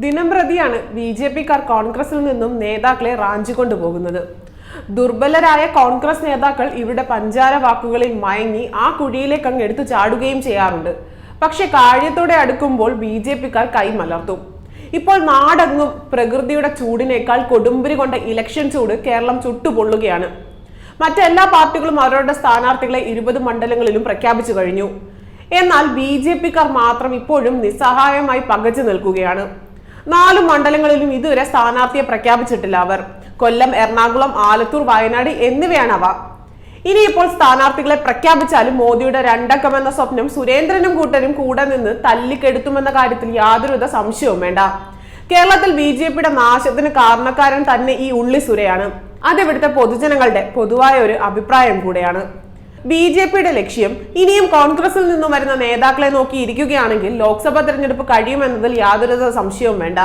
ദിനംപ്രതിയാണ് B J പിക്കാർ കോൺഗ്രസിൽ നിന്നും നേതാക്കളെ റാഞ്ചിക്കൊണ്ടു കൊണ്ടുപോകുന്നത്. ദുർബലരായ കോൺഗ്രസ് നേതാക്കൾ ഇവിടെ പഞ്ചാര വാക്കുകളിൽ മയങ്ങി ആ കുഴിയിലേക്ക് അങ്ങ് എടുത്തു ചാടുകയും ചെയ്യാറുണ്ട്. പക്ഷെ കാര്യത്തോടെ അടുക്കുമ്പോൾ ബി ജെ പിക്കാർ കൈമലർത്തും ഇപ്പോൾ നാടങ്ങും പ്രകൃതിയുടെ ചൂടിനേക്കാൾ കൊടുമ്പിരി കൊണ്ട ഇലക്ഷൻ ചൂട് കേരളം ചുട്ടുപൊള്ളുകയാണ്. മറ്റെല്ലാ പാർട്ടികളും അവരുടെ സ്ഥാനാർത്ഥികളെ ഇരുപത് മണ്ഡലങ്ങളിലും പ്രഖ്യാപിച്ചു കഴിഞ്ഞു. എന്നാൽ ബി ജെ പിക്കാർ മാത്രം ഇപ്പോഴും നിസ്സഹായമായി പകച്ചു നിൽക്കുകയാണ്. നാല് മണ്ഡലങ്ങളിലും ഇതുവരെ സ്ഥാനാർത്ഥിയെ പ്രഖ്യാപിച്ചിട്ടില്ല അവർ. കൊല്ലം എറണാകുളം ആലത്തൂർ വയനാട് എന്നിവയാണ് അവ ഇനിയിപ്പോൾ സ്ഥാനാർത്ഥികളെ പ്രഖ്യാപിച്ചാലും മോദിയുടെ രണ്ടക്കമെന്ന സ്വപ്നം സുരേന്ദ്രനും കൂട്ടരും കൂടെ നിന്ന് തല്ലിക്കെടുത്തുമെന്ന കാര്യത്തിൽ യാതൊരുവിധ സംശയവും വേണ്ട. കേരളത്തിൽ ബി ജെ പിയുടെ നാശത്തിന് കാരണക്കാരൻ തന്നെ ഈ ഉള്ളി സുരയാണ്. അത് ഇവിടുത്തെ പൊതുജനങ്ങളുടെ പൊതുവായ ഒരു അഭിപ്രായം കൂടെയാണ്. ബി ജെ പിയുടെ ലക്ഷ്യം ഇനിയും കോൺഗ്രസിൽ നിന്നും വരുന്ന നേതാക്കളെ നോക്കി ഇരിക്കുകയാണെങ്കിൽ ലോക്സഭാ തെരഞ്ഞെടുപ്പ് കഴിയുമെന്നതിൽ യാതൊരു സംശയവും വേണ്ട.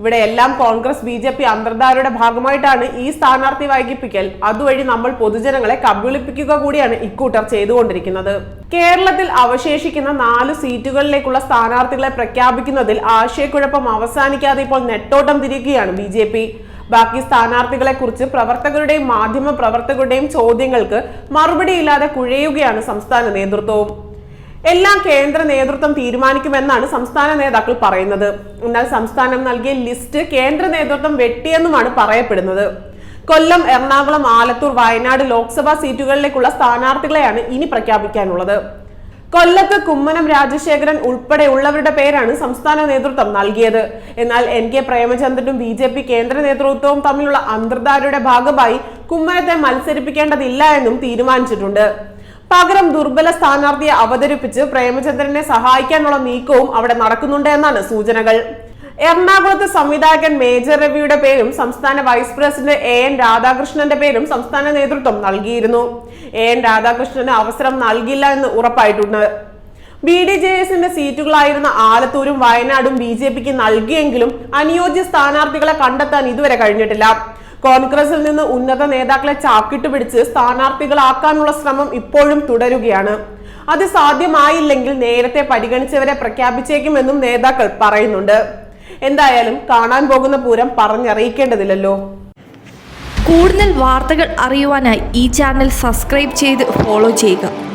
ഇവിടെ എല്ലാം കോൺഗ്രസ് ബി ജെ പി അന്തർധാരയുടെ ഭാഗമായിട്ടാണ് ഈ സ്ഥാനാർത്ഥി വൈകിപ്പിക്കൽ. അതുവഴി നമ്മൾ പൊതുജനങ്ങളെ കബളിപ്പിക്കുക കൂടിയാണ് ഇക്കൂട്ടർ ചെയ്തുകൊണ്ടിരിക്കുന്നത്. കേരളത്തിൽ അവശേഷിക്കുന്ന നാല് സീറ്റുകളിലേക്കുള്ള സ്ഥാനാർത്ഥികളെ പ്രഖ്യാപിക്കുന്നതിൽ ആശയക്കുഴപ്പം അവസാനിക്കാതെ ഇപ്പോൾ നെട്ടോട്ടം തിരിക്കുകയാണ് ബി ബാക്കി സ്ഥാനാർത്ഥികളെ കുറിച്ച് പ്രവർത്തകരുടെയും മാധ്യമ പ്രവർത്തകരുടെയും ചോദ്യങ്ങൾക്ക് മറുപടിയില്ലാതെ കുഴയുകയാണ് സംസ്ഥാന നേതൃത്വവും. എല്ലാം കേന്ദ്ര നേതൃത്വം തീരുമാനിക്കുമെന്നാണ് സംസ്ഥാന നേതാക്കൾ പറയുന്നത്. എന്നാൽ സംസ്ഥാനം നൽകിയ ലിസ്റ്റ് കേന്ദ്ര നേതൃത്വം വെട്ടിയെന്നുമാണ് പറയപ്പെടുന്നത്. കൊല്ലം എറണാകുളം ആലത്തൂർ വയനാട് ലോക്സഭാ സീറ്റുകളിലേക്കുള്ള സ്ഥാനാർത്ഥികളെയാണ് ഇനി പ്രഖ്യാപിക്കാനുള്ളത്. കൊല്ലത്ത് കുമ്മനം രാജശേഖരൻ ഉൾപ്പെടെയുള്ളവരുടെ പേരാണ് സംസ്ഥാന നേതൃത്വം നൽകിയത്. എന്നാൽ എൻ കെ പ്രേമചന്ദ്രനും ബി ജെ പി കേന്ദ്ര നേതൃത്വവും തമ്മിലുള്ള അന്തർധാരയുടെ ഭാഗമായി കുമ്മനത്തെ മത്സരിപ്പിക്കേണ്ടതില്ല എന്നും തീരുമാനിച്ചിട്ടുണ്ട്. പകരം ദുർബല സ്ഥാനാർത്ഥിയെ അവതരിപ്പിച്ച് പ്രേമചന്ദ്രനെ സഹായിക്കാനുള്ള നീക്കവും അവിടെ നടക്കുന്നുണ്ട് എന്നാണ് സൂചനകൾ. എറണാകുളത്ത് സംവിധായകൻ മേജർ രവിയുടെ പേരും സംസ്ഥാന വൈസ് പ്രസിഡന്റ് എ എൻ രാധാകൃഷ്ണന്റെ പേരും സംസ്ഥാന നേതൃത്വം നൽകിയിരുന്നു. എ എൻ രാധാകൃഷ്ണന് അവസരം നൽകില്ല എന്ന് ഉറപ്പായിട്ടുണ്ട്. ബി ഡി ജെ എസിന്റെ സീറ്റുകളായിരുന്ന ആലത്തൂരും വയനാടും ബി ജെ പിക്ക് നൽകിയെങ്കിലും അനുയോജ്യ സ്ഥാനാർത്ഥികളെ കണ്ടെത്താൻ ഇതുവരെ കഴിഞ്ഞിട്ടില്ല. കോൺഗ്രസിൽ നിന്ന് ഉന്നത നേതാക്കളെ ചാക്കിട്ട് പിടിച്ച് സ്ഥാനാർത്ഥികളാക്കാനുള്ള ശ്രമം ഇപ്പോഴും തുടരുകയാണ്. അത് സാധ്യമായില്ലെങ്കിൽ നേരത്തെ പരിഗണിച്ചവരെ പ്രഖ്യാപിച്ചേക്കുമെന്നും നേതാക്കൾ പറയുന്നുണ്ട്. എന്തായാലും കാണാൻ പോകുന്ന പൂരം പറഞ്ഞറിയിക്കേണ്ടതില്ലല്ലോ. കൂടുതൽ വാർത്തകൾ അറിയുവാനായി ഈ ചാനൽ സബ്സ്ക്രൈബ് ചെയ്ത് ഫോളോ ചെയ്യുക.